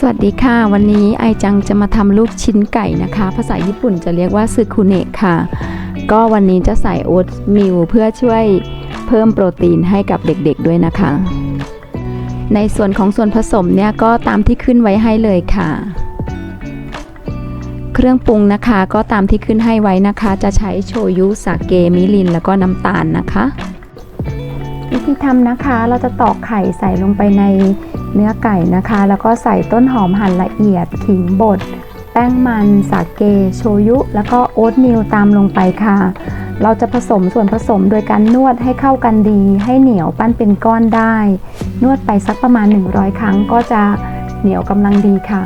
สวัสดีค่ะ วันนี้ไอจังจะมาทำลูกชิ้นไก่นะคะ ภาษาญี่ปุ่นจะเรียกว่าซึคุเนะค่ะ ก็วันนี้จะใส่โอ๊ตมิลเพื่อช่วยเพิ่มโปรตีนให้กับเด็กๆด้วยนะคะ ในส่วนของส่วนผสมเนี่ยก็ตามที่ขึ้นไว้ให้เลยค่ะ เครื่องปรุงนะคะก็ตามที่ขึ้นให้ไว้นะคะ จะใช้โชยุสาเกมิริน แล้วก็น้ำตาลนะคะ วิธีทำนะคะเราจะตอกไข่ใส่ลงไปใน เนื้อไก่นะคะ แล้วก็ใส่ต้นหอมหั่นละเอียดขิงบด แป้งมันสาเก โชยุ แล้วก็โอ๊ตมิลตามลงไปค่ะ เราจะผสมส่วนผสมโดยการนวดให้เข้ากันดี ให้เหนียวปั้นเป็นก้อนได้ นวดไปสักประมาณ 100 ครั้งก็จะเหนียวกำลังดีค่ะ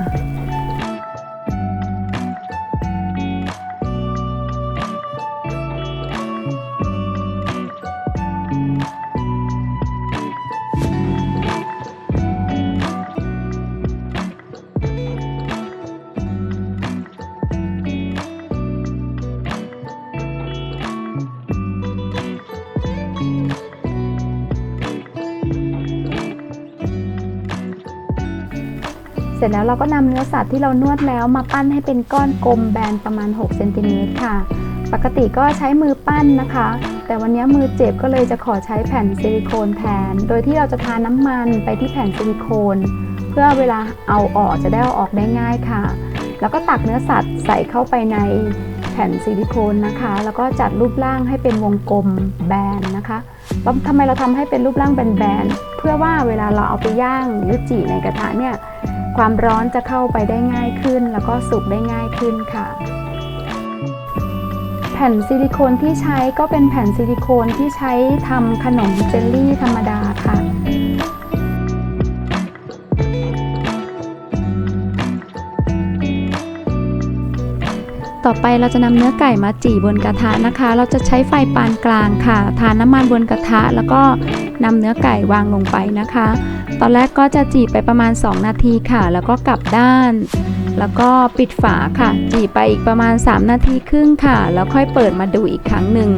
ร็จแล้วเราก็นำเนื้อสัตว์ที่เรานวดแล้วมาปั้นให้เป็นก้อนกลมแบนประมาณ6เซนติเมตรค่ะ ปกติก็ใช้มือปั้นนะคะ แต่วันนี้มือเจ็บก็เลยจะขอใช้แผ่นซิลิโคนแทน โดยที่เราจะทาน้ำมันไปที่แผ่นซิลิโคน เพื่อเวลาเอาออกจะได้เอาออกได้ง่ายค่ะ แล้วก็ตักเนื้อสัตว์ใส่เข้าไปในแผ่นซิลิโคนนะคะ แล้วก็จัดรูปร่างให้เป็นวงกลมแบนนะคะแล้วทำไมเราทำให้เป็นรูปร่างแบนๆเพื่อว่าเวลาเราเอาไปย่างหรือจี่ในกระทะเนี่ย ความร้อนจะเข้าไปได้ง่ายขึ้น แล้วก็สุกได้ง่ายขึ้นค่ะ แผ่นซิลิโคนที่ใช้ก็เป็นแผ่นซิลิโคนที่ใช้ทำขนมเจลลี่ธรรมดาค่ะ ต่อไปเราจะนำเนื้อไก่มาจี่บนกระทะนะคะ เราจะใช้ไฟปานกลางค่ะ ทาน้ำมันบนกระทะ แล้วก็นำเนื้อไก่วางลงไปนะคะ ตอนแรกก็จะจี่ไปประมาณ 2 นาทีค่ะ แล้วก็กลับด้าน แล้วก็ปิดฝาค่ะ จี่ไปอีกประมาณ 3 นาทีครึ่งค่ะ แล้วค่อยเปิดมาดูอีกครั้งหนึ่ง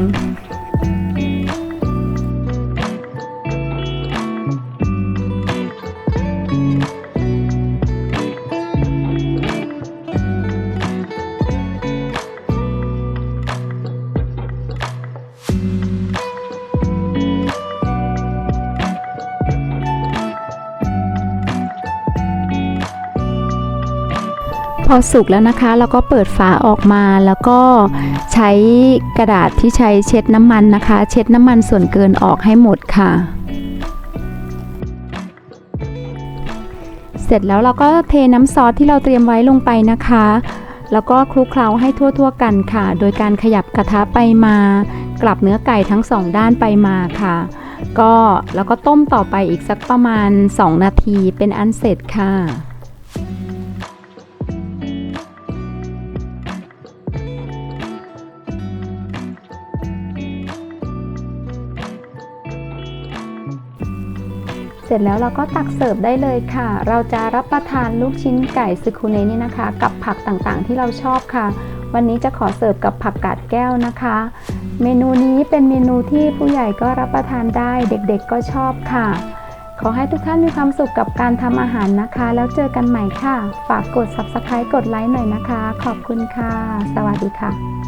พอสุกแล้วนะคะ เราก็เปิดฝาออกมาแล้วก็ใช้กระดาษที่ใช้เช็ดน้ำมันนะคะ เช็ดน้ำมันส่วนเกินออกให้หมดค่ะ เสร็จแล้วเราก็เทน้ำซอสที่เราเตรียมไว้ลงไปนะคะ แล้วก็คลุกเคล้าให้ทั่วๆกันค่ะ โดยการขยับกระทะไปมา กลับเนื้อไก่ทั้งสองด้านไปมาค่ะ ก็แล้วก็ต้มต่อไปอีกสักประมาณ 2 นาทีเป็นอันเสร็จค่ะ เสร็จแล้วเราก็ตักเสิร์ฟได้เลยค่ะ เราจะรับประทานลูกชิ้นไก่ซึคุเนะนี่นะคะ กับผักต่างๆ ที่เราชอบค่ะ วันนี้จะขอเสิร์ฟกับผักกาดแก้วนะคะ เมนูนี้เป็นเมนูที่ผู้ใหญ่ก็รับประทานได้ เด็กๆก็ชอบค่ะ ขอให้ทุกท่านมีความสุขกับการทำอาหารนะคะ แล้วเจอกันใหม่ค่ะ ฝากกด subscribe กดไลค์หน่อยนะคะ ขอบคุณค่ะ สวัสดีค่ะ